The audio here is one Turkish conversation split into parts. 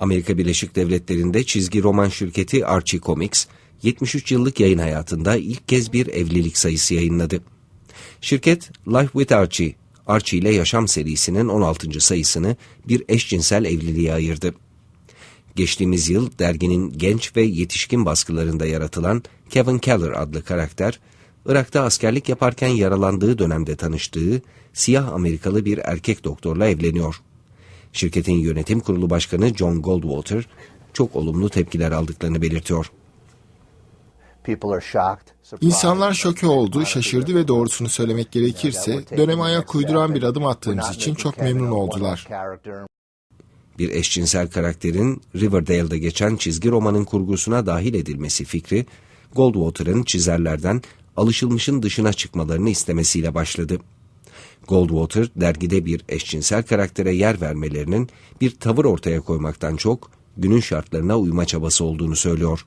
Amerika Birleşik Devletleri'nde çizgi roman şirketi Archie Comics, 73 yıllık yayın hayatında ilk kez bir evlilik sayısı yayınladı. Şirket Life with Archie, Archie ile Yaşam serisinin 16. sayısını bir eşcinsel evliliğe ayırdı. Geçtiğimiz yıl derginin genç ve yetişkin baskılarında yaratılan Kevin Keller adlı karakter, Irak'ta askerlik yaparken yaralandığı dönemde tanıştığı siyah Amerikalı bir erkek doktorla evleniyor. Şirketin yönetim kurulu başkanı John Goldwater çok olumlu tepkiler aldıklarını belirtiyor. İnsanlar şoke oldu, şaşırdı ve doğrusunu söylemek gerekirse döneme ayak uyduran bir adım attığımız için çok memnun oldular. Bir eşcinsel karakterin Riverdale'da geçen çizgi romanın kurgusuna dahil edilmesi fikri, Goldwater'ın çizerlerden alışılmışın dışına çıkmalarını istemesiyle başladı. Goldwater, dergide bir eşcinsel karaktere yer vermelerinin bir tavır ortaya koymaktan çok, günün şartlarına uyma çabası olduğunu söylüyor.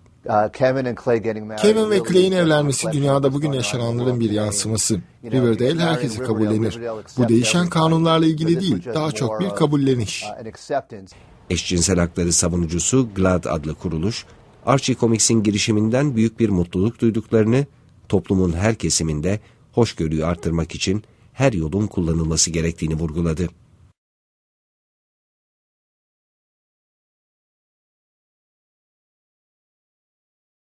Kevin ve Clay'in evlenmesi dünyada bugün yaşananların bir yansıması. Riverdale herkesi kabullenir. Bu değişen kanunlarla ilgili değil, daha çok bir kabulleniş. Eşcinsel hakları savunucusu GLAD adlı kuruluş, Archie Comics'in girişiminden büyük bir mutluluk duyduklarını, toplumun her kesiminde hoşgörüyü artırmak için her yolun kullanılması gerektiğini vurguladı.